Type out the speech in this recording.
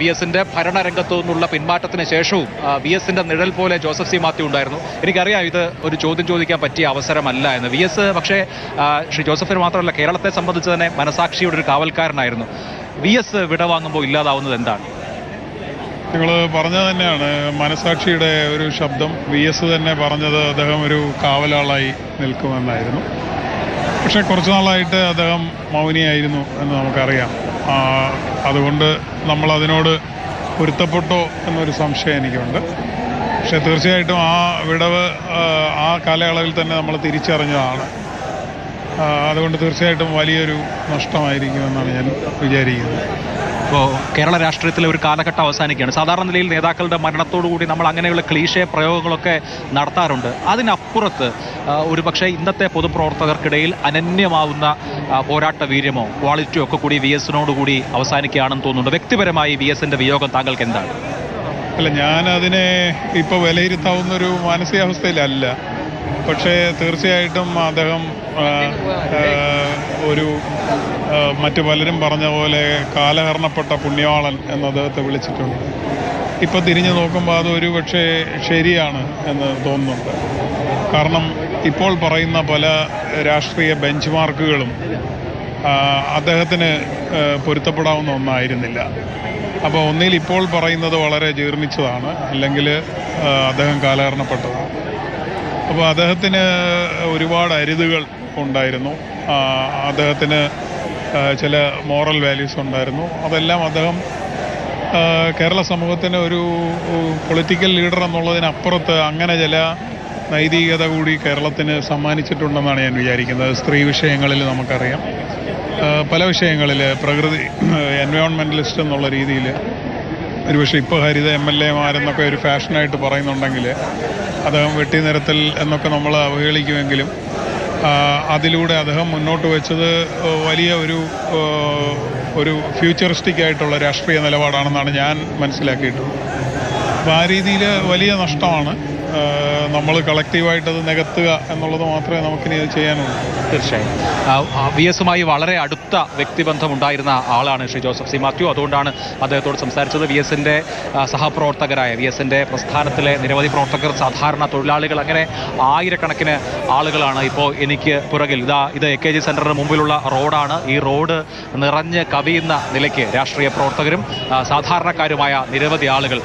V എസിന്റെ ഭരണരംഗത്തു നിന്നുള്ള പിന്മാറ്റത്തിന് ശേഷവും വി എസിന്റെ നിഴൽ പോലെ ജോസഫ് സി. മാത്യു ഉണ്ടായിരുന്നു. എനിക്കറിയാം ഇത് ഒരു ചോദ്യം ചോദിക്കാൻ പറ്റിയ അവസരമല്ല എന്ന്. വി എസ് പക്ഷേ ശ്രീ ജോസഫിന് മാത്രമല്ല കേരളത്തെ സംബന്ധിച്ച് തന്നെ മനസാക്ഷിയുടെ ഒരു കാവൽക്കാരനായിരുന്നു. വി എസ് വിടവാങ്ങുമ്പോൾ ഇല്ലാതാവുന്നത് എന്താണ്? നിങ്ങൾ പറഞ്ഞത് തന്നെയാണ്. മനസാക്ഷിയുടെ ഒരു ശബ്ദം വി എസ് തന്നെ പറഞ്ഞത് അദ്ദേഹം ഒരു കാവലാളായി നിൽക്കുമെന്നായിരുന്നു. പക്ഷെ കുറച്ച് നാളായിട്ട് അദ്ദേഹം മൗനിയായിരുന്നു എന്ന് നമുക്കറിയാം. അതുകൊണ്ട് നമ്മൾ അതിനോട് പൊരുത്തപ്പെട്ടോ എന്നൊരു സംശയം എനിക്കുണ്ട്. പക്ഷെ തീർച്ചയായിട്ടും ആ വിടവ് ആ, കാലയളവിൽ തന്നെ നമ്മൾ തിരിച്ചറിഞ്ഞതാണ്. അതുകൊണ്ട് തീർച്ചയായിട്ടും വലിയൊരു നഷ്ടമായിരിക്കുമെന്നാണ് ഞാൻ വിചാരിക്കുന്നത്. കേരള രാഷ്ട്രീയത്തിലെ ഒരു കാലഘട്ടം അവസാനിക്കുകയാണ്. സാധാരണ നിലയിൽ നേതാക്കളുടെ മരണത്തോടുകൂടി നമ്മൾ അങ്ങനെയുള്ള ക്ലീശ പ്രയോഗങ്ങളൊക്കെ നടത്താറുണ്ട്. അതിനപ്പുറത്ത് ഒരു ഒരുപക്ഷെ ഇന്നത്തെ പൊതുപ്രവർത്തകർക്കിടയിൽ അനന്യമാവുന്ന പോരാട്ട വീര്യമോ ക്വാളിറ്റിയോ ഒക്കെ കൂടി വി എസിനോട് കൂടി അവസാനിക്കുകയാണെന്ന് തോന്നുന്നുണ്ട്. വ്യക്തിപരമായി വി എസിന്റെ വിയോഗം താങ്കൾക്ക് എന്താണ്? അല്ല ഞാനതിനെ ഇപ്പോൾ വിലയിരുത്താവുന്ന ഒരു മാനസികാവസ്ഥയിലല്ല. പക്ഷേ തീർച്ചയായിട്ടും അദ്ദേഹം ഒരു മറ്റു പലരും പറഞ്ഞ പോലെ കാലഹരണപ്പെട്ട പുണ്യവാളൻ എന്ന് അദ്ദേഹത്തെ വിളിച്ചിട്ടുണ്ട്. ഇപ്പം തിരിഞ്ഞു നോക്കുമ്പോൾ അത് ഒരു പക്ഷേ ശരിയാണ് എന്ന് തോന്നുന്നുണ്ട്. കാരണം ഇപ്പോൾ പറയുന്ന പല രാഷ്ട്രീയ ബെഞ്ച് മാർക്കുകളും അദ്ദേഹത്തിന് പൊരുത്തപ്പെടാവുന്ന ഒന്നായിരുന്നില്ല. അപ്പോൾ ഒന്നിൽ ഇപ്പോൾ പറയുന്നത് വളരെ ജീർണിച്ചതാണ്. അല്ലെങ്കിൽ അദ്ദേഹം കാലഹരണപ്പെട്ടതാണ്. അപ്പോൾ അദ്ദേഹത്തിന് ഒരുപാട് അരുതുകൾ ഉണ്ടായിരുന്നു. അദ്ദേഹത്തിന് ചില മോറൽ വാല്യൂസ് ഉണ്ടായിരുന്നു. അതെല്ലാം അദ്ദേഹം കേരള സമൂഹത്തിന് ഒരു പൊളിറ്റിക്കൽ ലീഡർ എന്നുള്ളതിനപ്പുറത്ത് അങ്ങനെ ചില നൈതികത കൂടി കേരളത്തിന് സമ്മാനിച്ചിട്ടുണ്ടെന്നാണ് ഞാൻ വിചാരിക്കുന്നത്. സ്ത്രീ വിഷയങ്ങളിൽ നമുക്കറിയാം. പല വിഷയങ്ങളിൽ പ്രകൃതി എൻവയോൺമെന്റലിസ്റ്റ് എന്നുള്ള രീതിയിൽ ഒരുപക്ഷെ ഇപ്പോൾ ഹരിത എം എൽ എമാരെന്നൊക്കെ ഒരു ഫാഷനായിട്ട് പറയുന്നുണ്ടെങ്കിൽ അദ്ദേഹം വെട്ടി നിരത്തൽ എന്നൊക്കെ നമ്മൾ അവഹേളിക്കുമെങ്കിലും അതിലൂടെ അദ്ദേഹം മുന്നോട്ട് വെച്ചത് വലിയ ഒരു ഒരു ഫ്യൂച്ചറിസ്റ്റിക് ആയിട്ടുള്ള രാഷ്ട്രീയ നിലപാടാണെന്നാണ് ഞാൻ മനസ്സിലാക്കിയിട്ടുള്ളത്. അപ്പോൾ ആ രീതിയിൽ വലിയ നഷ്ടമാണ് നമ്മൾ കളക്റ്റീവായിട്ട് അത് നികത്തുക എന്നുള്ളത് മാത്രമേ നമുക്കിനി അത് ചെയ്യാനുള്ളൂ. തീർച്ചയായും. വി എസുമായി വളരെ അടുത്ത വ്യക്തിബന്ധം ഉണ്ടായിരുന്ന ആളാണ് ശ്രീ ജോസഫ് സി മാത്യു. അതുകൊണ്ടാണ് അദ്ദേഹത്തോട് സംസാരിച്ചത്. വി എസിന്റെ സഹപ്രവർത്തകരായ വി എസിന്റെ പ്രസ്ഥാനത്തിലെ നിരവധി പ്രവർത്തകർ സാധാരണ തൊഴിലാളികൾ അങ്ങനെ ആയിരക്കണക്കിന് ആളുകളാണ് ഇപ്പോൾ എനിക്ക് പുറകിൽ. ഇതാ ഇത് എ കെ ജി സെന്ററിന് മുമ്പിലുള്ള റോഡാണ്. ഈ റോഡ് നിറഞ്ഞ് കവിയുന്ന നിലയ്ക്ക് രാഷ്ട്രീയ പ്രവർത്തകരും സാധാരണക്കാരുമായ നിരവധി ആളുകൾ